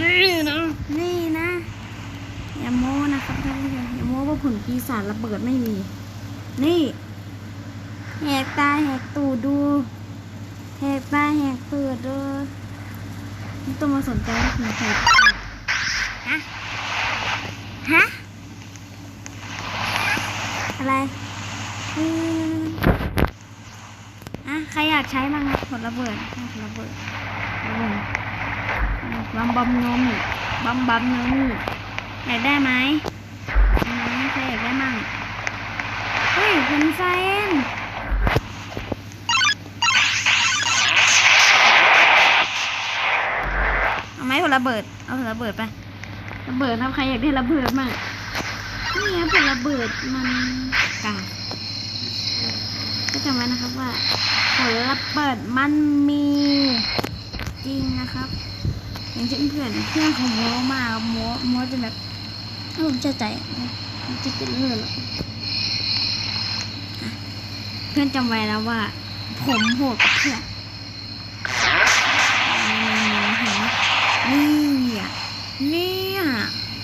นี่นะนี่นะอย่าโม้นะครับท่านผู้ชมอย่าโม้ว่าผลปีศาจระเบิดไม่มี นี่แหกตาแหกตูดดูแหกตาแหกตูดดูไม่ต้องมาสนใจว่าคุณใครฮะฮะอะไรอืมอะใครอยากใช้บ้างนะผลระเบิดผลระเบิดระเบิด บัมบัมนมบัมบัมนมอยากได้ไหมอืมใครอยากได้มั่งเฮ้ยคุณไซนเอาไหมผลระเบิด เอาผลระเบิดไประเบิดครับใครอยากได้ระเบิดมั่งนี่ครับผลระเบิดมันกาก็จำไว้นะครับว่าผลระเบิดมันมีจริงนะครับ อย่างเช่นเพื่อนเพื่อนของโมมาโมโมจะแบบออผมเชื่อใจมันจะเป็นเรื่องหรอกเพื่อนจำไว้แล้วว่า ผมโหดเพื่อนนี่อะนี่อะ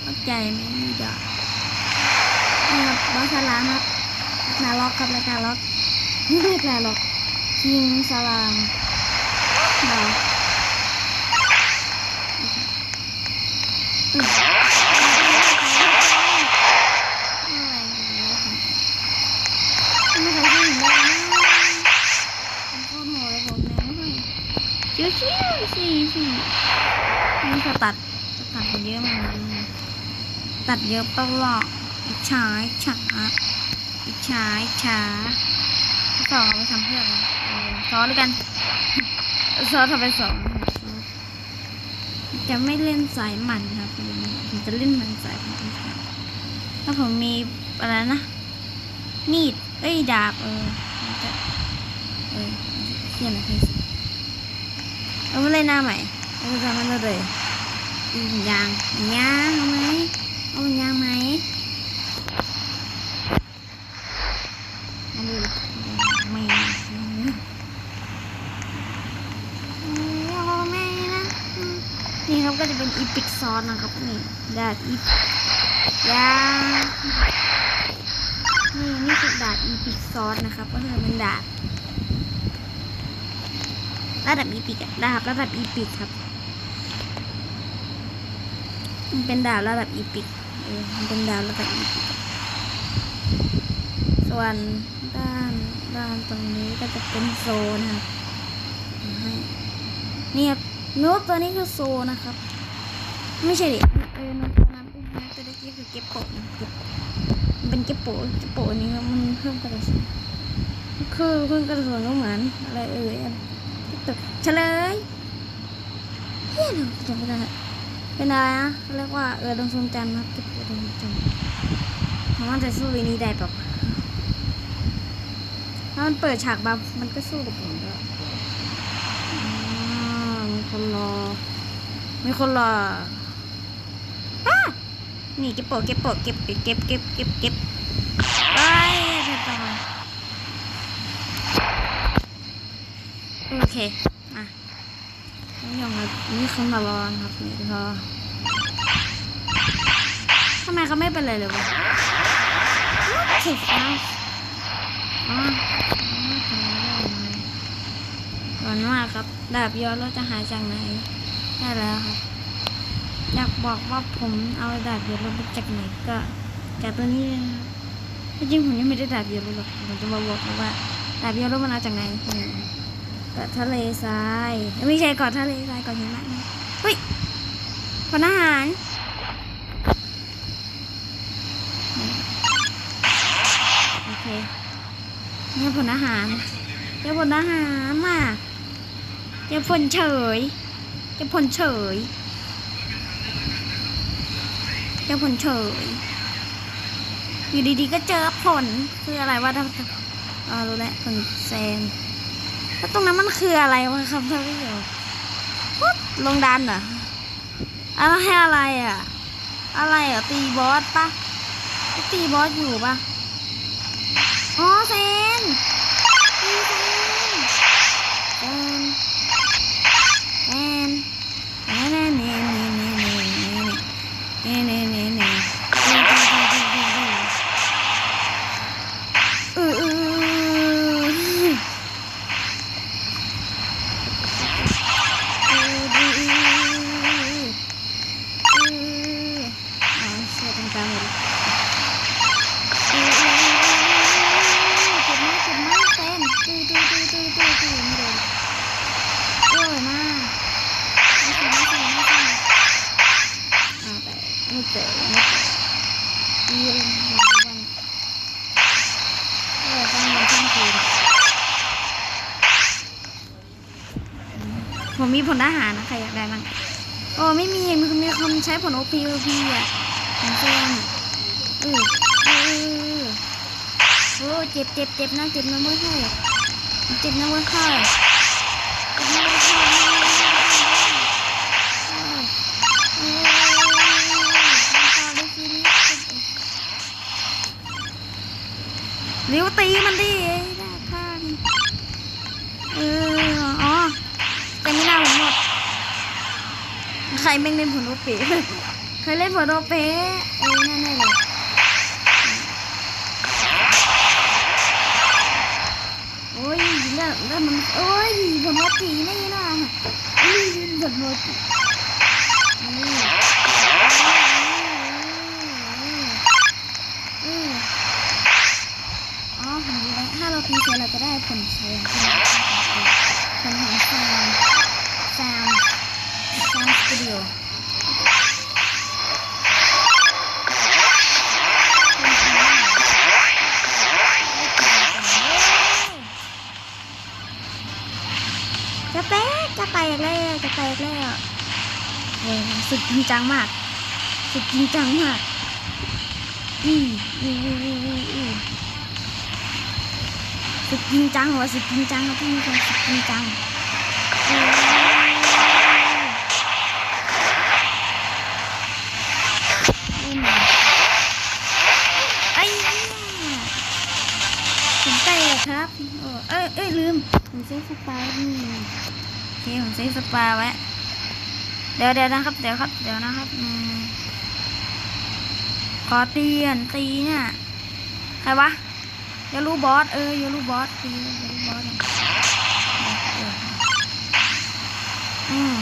เข้าใจไหมนี่ดอกนี่ครับบอสลามครับนาล็อกครับรายการล็อกนี่เรียกอะไรล็อกคิงสลามเนาะ ไม่เคยพูดถึงเลยนะผมโคตรโหดเลยผมเนี่ยไม่ ค่อยชิวสี่สี่นี่จะตัดจะตัดเยอะมากเลยตัดเยอะตลอดอิจฉาอิจฉาอิจฉาอิจฉาสองเอาไปทำเพื่ออะไรซ้อนด้วยกันซ้อนทำไปสองจะไม่เล่นสายหมันครับผมจะเล่นมันสายหมันถ้าผมมีอะไรนะมีดเอ้ยดาบเออจะเออเขียนอะไรสิ เอามาเลยหน้าใหม่เอาไปทำมันเลยอีกอย่างยางเอาไหมเอายางไหมเอาดูไม่เอาไม่นะนี่ครับก็จะเป็นอีพิกซอนนะครับนี่ดาบอียางนี่นี่คือดาบอีพิกซอสนะครับ ก็คือเป็นดาบ ระดับอีพิกอะดาบระดับอีพิกครับมันเป็นดาบระดับอีพิกเออมันเป็นดาบระดับอีพิกส่วนด้านด้านตรงนี้ก็จะเป็นโซนะครับให้นี่ครับนูตตัวนี้คือโซนะครับ ไม่ใช่ดิเออนูตตัวนั้นเป็นนูตตัวนี้คือเก็บโปะเก็บมันเป็นเก็บโปะเก็บโปะนี้มันเพิ่มกระสุนคือเพิ่มกระสุนก็เหมือนอะไรเอ่ย อะไรตึกเฉลยเฮ้ยเราจำไม่ได้เป็นอะไรนะเขาเรียกว่าเออดวงทรงจันทร์ครับเก็บดวงจันทร์มันจะสู้วีนี้ได้แบบถ้ามันเปิดฉากมามันก็สู้กับผมด้อ่ามีคนรอ มีคนรออ้านี่เก็บโปะเก็บโปะเก็บเก็บเก็บเก็บเก็บเก็บไปไปต่อ โอเคมานี่ยังครับนี่เขามารอครับนี่รอทำไมเขาไม่เป็นไรเลยวะเจ็บนะอ๋อร้อนมากครับ ดาบย้อนเราจะหาจากไหน ได้แล้วครับ อยากบอกว่าผมเอาดาบเยลโลมาจากไหนก็จากตัวนี้เลยนะครับจริงผมยังไม่ได้ดาบยลโลหรอกผมจะมาบอกว่าดาบยลโลมันเอาจากไหนนี่ เกาะทะเลทรายไม่ใช่เกาะทะเลทรายเกาะหิมะนะเฮ้ยพลอาหารโอเคเนี่ผลอาหารเจ้าผลอาหารมาเจ้าผลเฉยเจ้าผลเฉยเจอผลเฉยอยู่ดีๆก็เจอผลคืออะไรวะท่าอ๋อรู้แล้วผลแซม แล้วตรงนั้นมันคืออะไรวะครับท่านผู้ชมปุ๊บลงดันเหรออะไรอะไรอะ อะไรอะ ตีบอสปะตีบอสอยู่ปะอ๋อเซนตีเซนเซนเซนแน่แน่แน่แน่แน่ แตกไม่แตกตีเลยหลายวันเออตั้งวันทั้งคืน ผมมีผลทหารนะใครอยากได้บ้างโอ้ไม่มีมันมีคนใช้ผลโอพีโอพีอะของแฟนอะเออเออโอ้เจ็บเจ็บเจ็บนะเจ็บนะเว้ยค่อยเจ็บนะเว้ยค่อยเจ็บนะเว้ยค่อยเออเออต่อเลยทีนี้เร็วตีมันดิเอ้ยได้ข้างเอออ๋อแต่ไม่น่าผมหมด ใครแม่งเล่นผลโอเปะเคยเล่นผลโอเปะเอ้ยนั่นแน่เลยโอ้ยเลือดเลือดมันโอ้ยผลโอปีนี่นะอุ้ยผลโอปีนี่อืมอ๋อผมรู้แล้วถ้าเราตีเสร็จเราจะได้ผลเสียงผลของซาวซาวซาวสตูดิโอ จะแตกจะแตกแล้วจะแตกแล้วเว้ยสุดจริงจังมาก สุดจริงจังมากอืออืออืออืออืออือสุดจริงจังวะสุดจริงจังครับพี่ผู้ชมสุดจริงจังอืมไอ้เหี้ยผมแตกครับโอ้เอ้ยเอ้ยลืมผมเซฟสปานี่ เคผมเซฟสปาไว้ เดี๋ยวเดี๋ยวนะครับ เดี๋ยวครับ เดี๋ยวนะครับอขอตีก่นตีเนี่ยใครวะอย่ารู้บอสเอออย่ารู้บอสตีอย่ารู้บอสอืม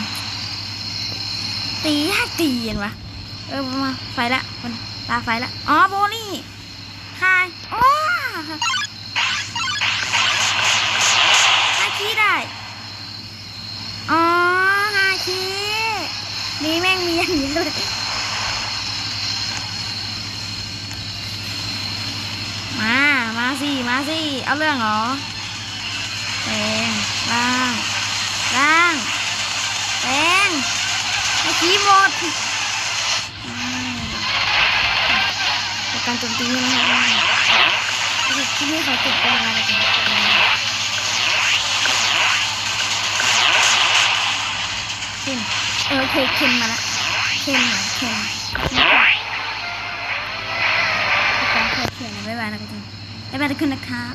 ตียากตีเห็นวะเออมาไฟละคนตาไฟละอ๋อโบนี่คายอ๋อ ฮาคิได้ อ๋อฮาคินี่แม่งมี อย่างนี้เลยมา มาสิ มาสิ เอาเรื่องเหรอแตงล่างล่างแตงฮาคิหมดอืมการโจมตีนะครับที่นี่เขาติดเป็นอะไรกันเออโอเคเข็มมาและ เข็มหน่อยเข็มการเคยเขียนบ๊ายบายนะคุณบ๊ายบายทุกคนนะครับ